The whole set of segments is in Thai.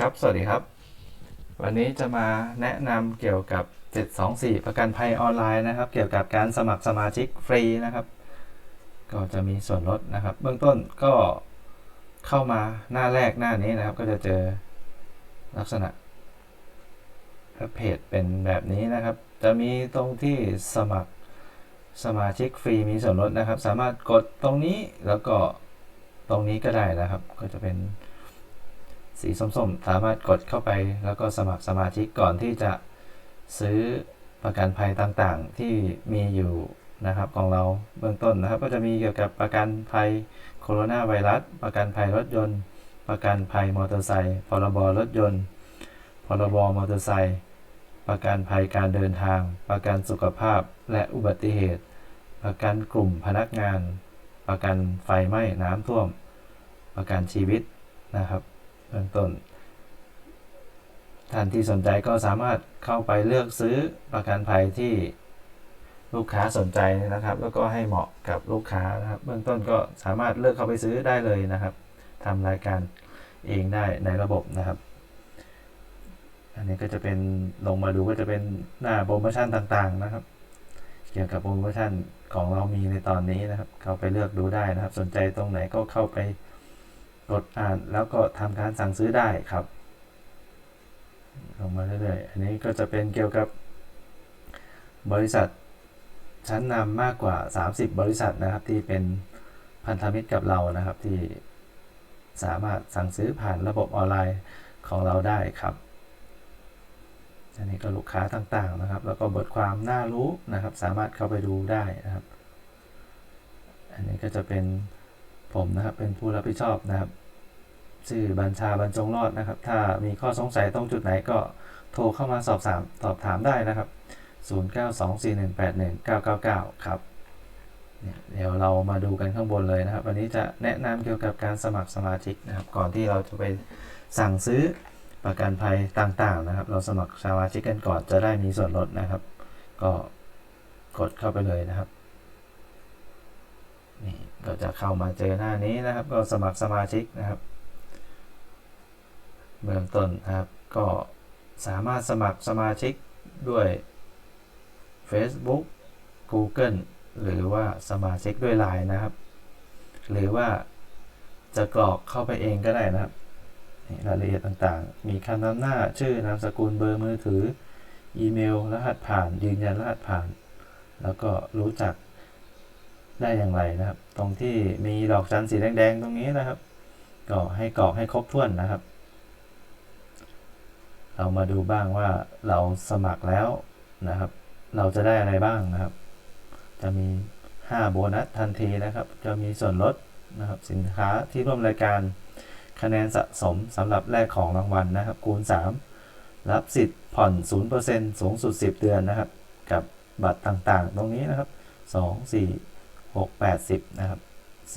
ครับ สวัสดีครับ วันนี้จะมาแนะนำเกี่ยวกับ 724 ประกันภัยออนไลน์นะครับ เกี่ยวกับการสมัครสมาชิกฟรีนะครับ ก็จะมีส่วนลดนะครับ เบื้องต้นก็เข้ามาหน้าแรกหน้านี้นะครับ ก็จะเจอลักษณะเพจเป็นแบบนี้นะครับ จะมีตรงที่สมัครสมาชิกฟรีมีส่วนลดนะครับ สามารถกดตรงนี้แล้วก็ตรงนี้ก็ได้นะครับ ก็จะเป็น สีส้มๆ สามารถกดเข้าไปแล้วก็สมัครสมาชิกก่อนที่จะซื้อประกันภัยต่างๆ ที่มีอยู่นะครับของเราเบื้องต้นนะครับ ก็จะมีเกี่ยวกับประกันภัยโคโรนาไวรัส ประกันภัยรถยนต์ ประกันภัยมอเตอร์ไซค์พรบรถยนต์พรบมอเตอร์ไซค์ประกันภัยการเดินทาง ประกันสุขภาพและอุบัติเหตุ ประกันกลุ่มพนักงาน ประกันไฟไหม้น้ำท่วม ประกันชีวิตนะครับ เบื้องต้น ท่านที่สนใจก็สามารถเข้าไปเลือกซื้อประกันภัยที่ลูกค้าสนใจนะครับ แล้วก็ให้เหมาะกับลูกค้านะครับ เบื้องต้นก็สามารถเลือกเข้าไปซื้อได้เลยนะครับทำรายการเองได้ในระบบนะครับ อันนี้ก็จะเป็นลงมาดูก็จะเป็นหน้าโปรโมชั่นต่างๆนะครับ เกี่ยวกับโปรโมชั่นของเรามีในตอนนี้นะครับ เข้าไปเลือกดูได้นะครับ สนใจตรงไหนก็เข้าไป กดอ่านแล้วก็ทำการสั่งซื้อได้ครับ ลงมาเรื่อยๆ อันนี้ก็จะเป็นเกี่ยวกับบริษัทชั้นนำมากกว่า 30 บริษัทนะครับ ที่เป็นพันธมิตรกับเรานะครับ ที่สามารถสั่งซื้อผ่านระบบออนไลน์ของเราได้ครับ อันนี้ก็ลูกค้าต่างๆนะครับ แล้วก็บทความน่ารู้นะครับ สามารถเข้าไปดูได้นะครับ อันนี้ก็จะเป็น ผมนะครับเป็นผู้รับผิดชอบนะครับชื่อบัญชาบรรจงรอดนะครับ ถ้ามีข้อสงสัยตรงจุดไหนก็โทรเข้ามาสอบถามสอบถามได้นะครับ 0924181999 ครับเนี่ยเดี๋ยวเรามาดูกันข้างบนเลยนะครับ วันนี้จะแนะนำเกี่ยวกับการสมัครสมาชิกนะครับ ก่อนที่เราจะไปสั่งซื้อประกันภัยต่างๆนะครับ เราสมัครสมาชิกกันก่อนจะได้มีส่วนลดนะครับ ก็กดเข้าไปเลยนะครับ นี่ก็จะเข้ามาเจอหน้านี้นะครับ ก็สมัครสมาชิกนะครับเบื้องต้นนะครับ ก็สามารถสมัครสมาชิกด้วย Facebook Google หรือว่าสมาชิกด้วย Line นะครับ หรือว่าจะกรอกเข้าไปเองก็ได้นะครับรายละเอียดต่างๆ มีคำนำหน้าชื่อนามสกุลเบอร์มือถือ อีเมล รหัสผ่าน ยืนยันรหัสผ่าน แล้วก็รู้จัก ได้อย่างไรนะครับ ตรงที่มีดอกจันสีแดงๆตรงนี้นะครับก็ให้กรอกให้ครบถ้วนนะครับ เรามาดูบ้างว่าเราสมัครแล้วนะครับ เราจะได้อะไรบ้างนะครับ จะมี 5 โบนัสทันทีนะครับ จะมีส่วนลดนะครับสินค้าที่ร่วมรายการคะแนนสะสมสำหรับแลกของรางวัลนะครับ คูณ 3 รับสิทธิ์ผ่อน 0%สูงสุด 10 เดือนนะครับ กับบัตรต่างๆ ตรงนี้นะครับ 2 4 6 8 10นะครับ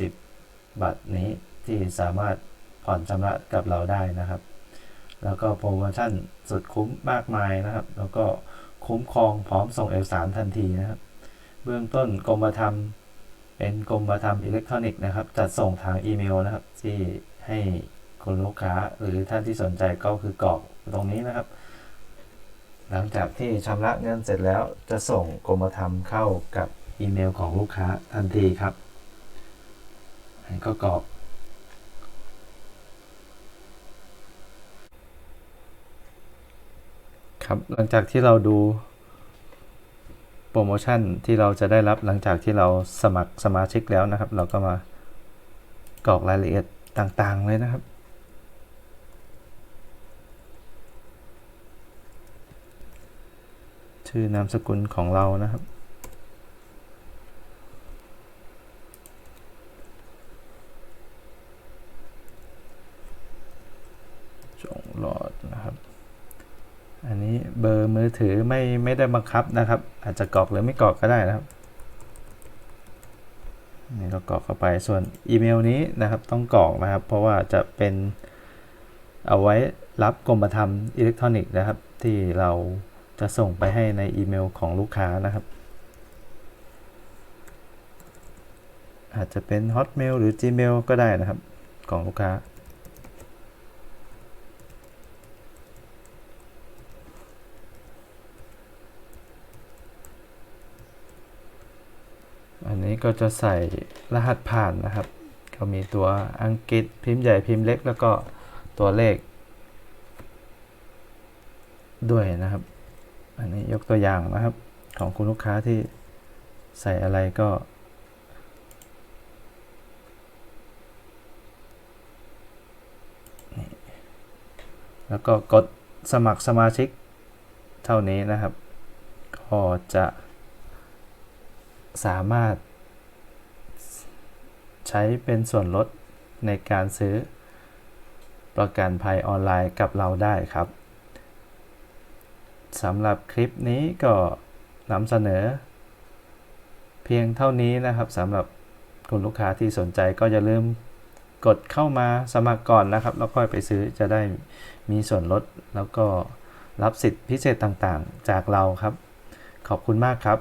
10 บัตรนี้ที่สามารถผ่อนชำระกับเราได้นะครับ แล้วก็โปรโมชั่นสุดคุ้มมากมายนะครับ แล้วก็คุ้มครองพร้อมส่งเอกสารทันทีนะครับ เบื้องต้นกรมธรรม์เป็นกรมธรรม์อิเล็กทรอนิกส์นะครับ จัดส่งทางอีเมลนะครับ ที่ให้คนลูกค้าหรือท่านที่สนใจก็คือกรอกตรงนี้นะครับ หลังจากที่ชำระเงินเสร็จแล้วจะส่งกรมธรรม์เข้ากับ อีเมลของลูกค้าทันทีครับ ก็กรอก ครับหลังจากที่เราดูโปรโมชั่นที่เราจะได้รับหลังจากที่เราสมัครสมาชิกแล้วนะครับ เราก็มากรอกรายละเอียดต่างๆเลยนะครับชื่อนามสกุลของเรานะครับ จงห ลอดนะครับ อันนี้เบอร์มือถือไม่ไม่ได้บังคับนะครับ อาจจะกรอกหรือไม่กรอกก็ได้นะครับนี่เรากรอกเข้าไปส่วนอีเมลนี้นะครับต้องกรอกนะครับ เพราะว่าจะเป็นเอาไว้รับกรมธรรม์อิเล็กทรอนิกส์นะครับ ที่เราจะส่งไปให้ในอีเมลของลูกค้านะครับ อาจจะเป็น Hotmail หรือ Gmail ก็ได้นะครับ ของลูกค้า ก็จะใส่รหัสผ่านนะครับ ก็มีตัวอังกฤษพิมพ์ใหญ่พิมพ์เล็ก แล้วก็ตัวเลข ด้วยนะครับ อันนี้ยกตัวอย่างนะครับ ของคุณลูกค้าที่ใส่อะไรก็แล้วก็กดสมัครสมาชิกเท่านี้นะครับ ก็จะสามารถ ช้เป็นส่วนลดในการซื้อ ประกันภัยออนไลน์กับเราได้ครับสำหรับคลิปนี้ก็นำเสนอ เพียงเท่านี้นะครับสำหรับคุณลูกค้าที่สนใจก็อย่าลืมกดเข้ามาสมัครก่อนนะครับ แล้วค่อยไปซื้อจะได้มีส่วนลด แล้วก็รับสิทธิพิเศษต่างๆ จากเราครับ ขอบคุณมากครับ